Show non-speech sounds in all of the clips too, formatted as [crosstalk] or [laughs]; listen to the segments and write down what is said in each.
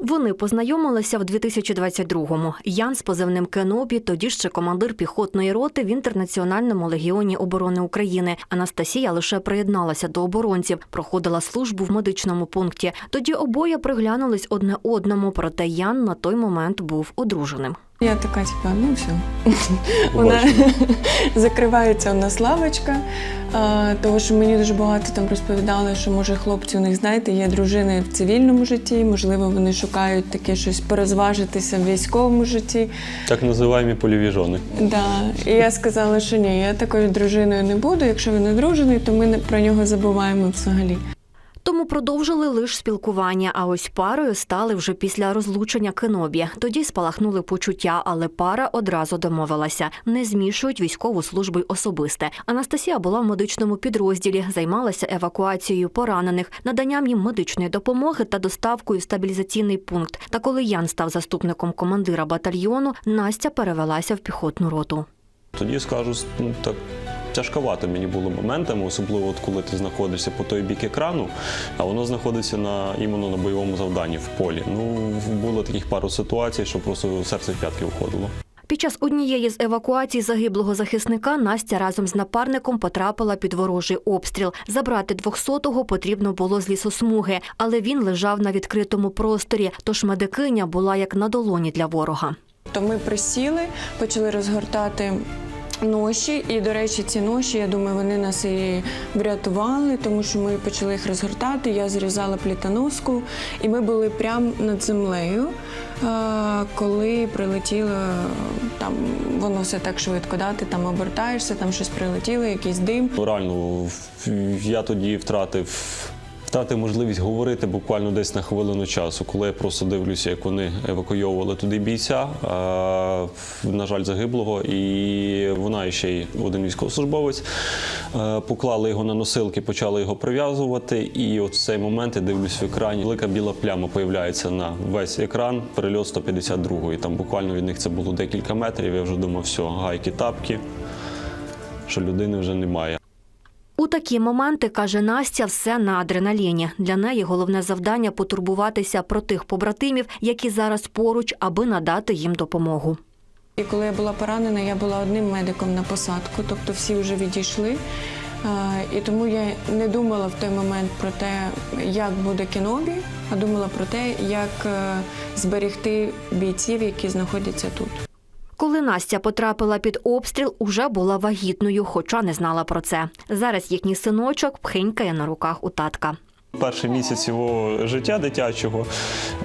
Вони познайомилися в 2022-му. Ян з позивним Кенобі, тоді ще командир піхотної роти в інтернаціональному легіоні оборони України. Анастасія лише приєдналася до оборонців, проходила службу в медичному пункті. Тоді обоє приглянулись одне одному, проте Ян на той момент був одруженим. Я така, типа, ну все. Вона [laughs] закривається у нас лавочка, тому що мені дуже багато там розповідали, що може хлопці у них, знаєте, є дружини в цивільному житті, можливо, вони шукають таке щось порозважитися в військовому житті. Так називаємо польові жони. Да. І я сказала, що ні, я такою дружиною не буду. Якщо він одружений, то ми не- про нього забуваємо взагалі. Тому продовжили лише спілкування. А ось парою стали вже після розлучення Кенобі. Тоді спалахнули почуття, але пара одразу домовилася. Не змішують військову службу й особисте. Анастасія була в медичному підрозділі, займалася евакуацією поранених, наданням їм медичної допомоги та доставкою в стабілізаційний пункт. Та коли Ян став заступником командира батальйону, Настя перевелася в піхотну роту. Тоді скажу, ну так. Тяжковато мені було моментами, особливо от коли ти знаходишся по той бік екрану, а воно знаходиться на іменно на бойовому завданні в полі. Ну було таких пару ситуацій, що просто серце в п'ятки входило. Під час однієї з евакуацій загиблого захисника Настя разом з напарником потрапила під ворожий обстріл. Забрати 200-го потрібно було з лісосмуги, але він лежав на відкритому просторі, тож медикиня була як на долоні для ворога. То ми присіли, почали розгортати. Ноші, і до речі, ці ноші, я думаю, вони нас і врятували, тому що ми почали їх розгортати. Я зрізала плітоноску, і ми були прямо над землею. е, Коли прилетіло, там воно все так швидко, да? ти там обертаєшся, там щось прилетіло, якийсь дим. Реально, я тоді втратив. Втратив можливість говорити буквально десь на хвилину часу, коли я просто дивлюся, як вони евакуйовували туди бійця, на жаль, загиблого, і вона і ще й один військовослужбовець. Е, Поклали його на носилки, почали його прив'язувати. І от в цей момент я дивлюсь в екрані. Велика біла пляма появляється на весь екран. Перельот 152-ї. Там буквально від них це було декілька метрів. Я вже думав, все, гайки, тапки, що людини вже немає. У такі моменти, каже Настя, все на адреналіні. Для неї головне завдання потурбуватися про тих побратимів, які зараз поруч, аби надати їм допомогу. І коли я була поранена, я була одним медиком на посадку, тобто всі вже відійшли. І тому я не думала в той момент про те, як буде кінобі, а думала про те, як е, зберегти бійців, які знаходяться тут. Коли Настя потрапила під обстріл, уже була вагітною, хоча не знала про це. Зараз їхній синочок пхенькає на руках у татка. Перший місяць його життя дитячого,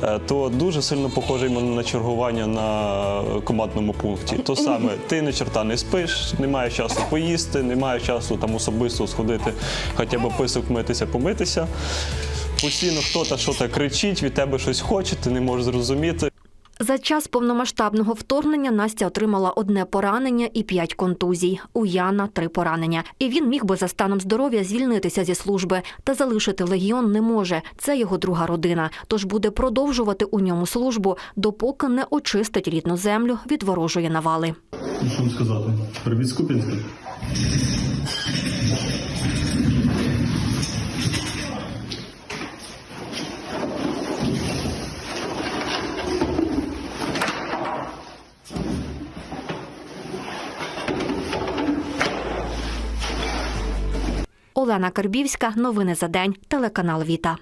е, то дуже сильно похожий на чергування на командному пункті. То саме [laughs] ти ні чорта не спиш, немає часу поїсти, немає часу там особисто сходити, хоча б писок митися, помитися. Постійно хто-то що кричить, від тебе щось хоче, ти не можеш зрозуміти. За час повномасштабного вторгнення Настя отримала одне поранення і п'ять контузій. У Яна три поранення. І він міг би за станом здоров'я звільнитися зі служби, та залишити легіон не може. Це його друга родина. Тож буде продовжувати у ньому службу, допоки не очистить рідну землю від ворожої навали. Ну, що вам сказати? Привіт з Олена Карбівська. Новини за день. Телеканал Віта.